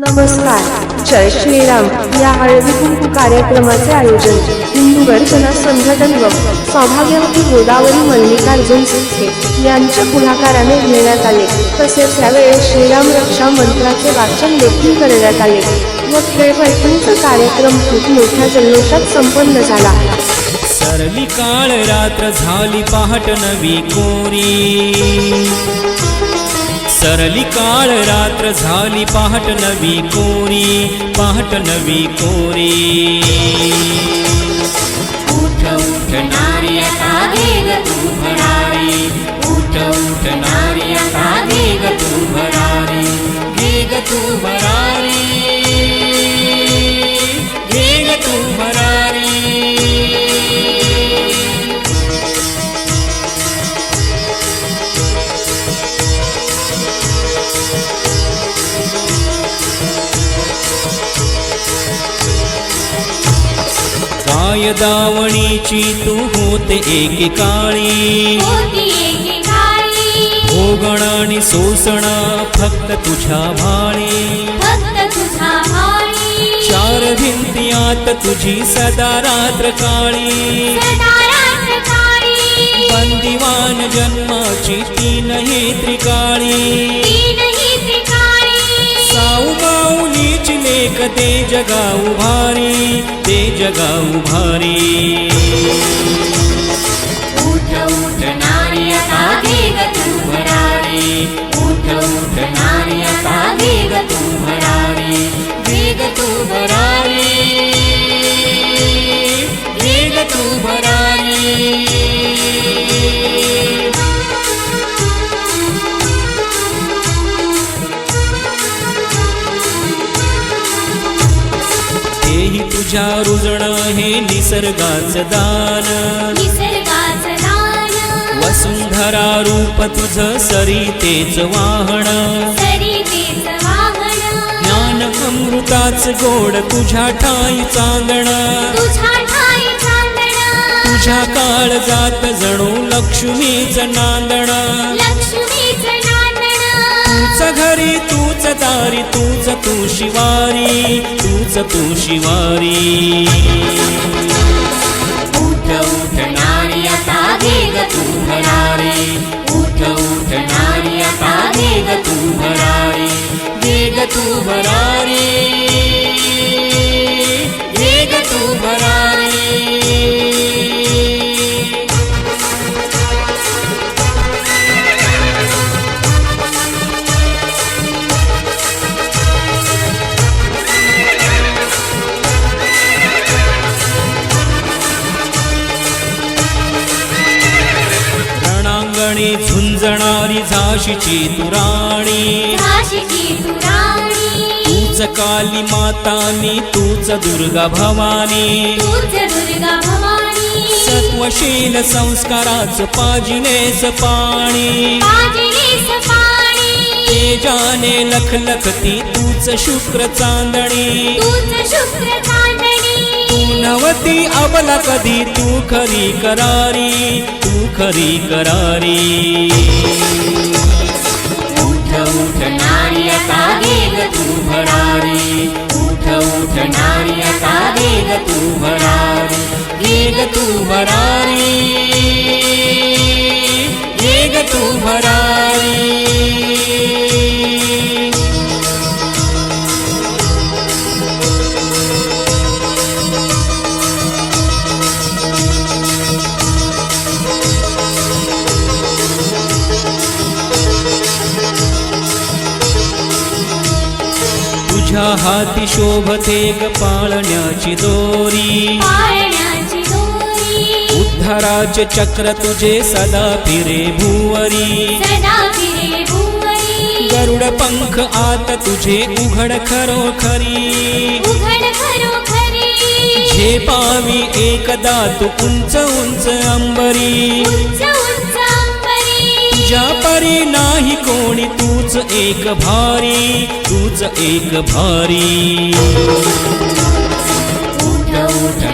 नमस्कार. जय श्रीराम. या हळदी कुंकू कार्यक्रमाचे आयोजन हिंदू गर्जना संघटन व सौभाग्यवती गोदावरी मल्लिकार्जुन सिद्धे यांच्या पुढाकाराने घेण्यात आले. तसेच त्यावेळेस श्रीराम रक्षा मंत्राचे वाचन देखील करण्यात आले व खेळ पैठणीचा कार्यक्रम खूप मोठ्या जल्लोषात संपन्न झाला. सरली काळ रात्र झाली पहाट नवी कोरी. सरली काळ रात्र झाली पहाट नवी कोरी पहाट नवी कोरी. उठ उठ ना. काय दावणीची तू होते एकेकाळी. होती एकेकाळी. भोगण आणि सोसण फक्त तुझ्या भाळी. फक्त तुझा भाळी. चार भिंतीयात तुझी सदा रात्र काळी. काळी. बंदिवान जन्माची तीन ही त्रिकाळी एक ते जगा उभारी ते जगा उभारी. तुझ्या रुजण हे निसर्गाचं दान. वसुंधरा रूप तुझ सरितेच वाहन. ज्ञान अमृताच गोड तुझ्या ठाई चांदण. तुझ्या काळ जात जणू लक्ष्मीच नांदण. तूच घरी तूच दारी तूच तू शिवारी. तू शिवारी. झुंजणारी झाशीची तुराणी तूच काली मातानी तूच दुर्गा भवानी. तूच दुर्गा भवानी. सत्वशील संस्काराच पाजिनेस पाणी. तेजाने लखलखती तूच शुक्र चांदणी. तूच शुक्र चांदणी. तू नवती अबला कधी तू खरी करारी. करारी। उठ उठ नारी आता वेग तू भरारी। उठ उठ आता वेग तू भरारी। वेग तू भरारी। वेग तू भरारी तुझ्या हाती शोभते ग पाळण्याची दोरी. उद्धाराचे चक्र तुझे सदा फिरे भुवरी. गरुड पंख आत तुझे उघड खरोखरी. उघड खरोखरी. झे पावी एकदा तू उंच उंच अंबरी. तुझ्या परी नाही कोणी तूच एक भारी तूच एक भारी. उठ उठ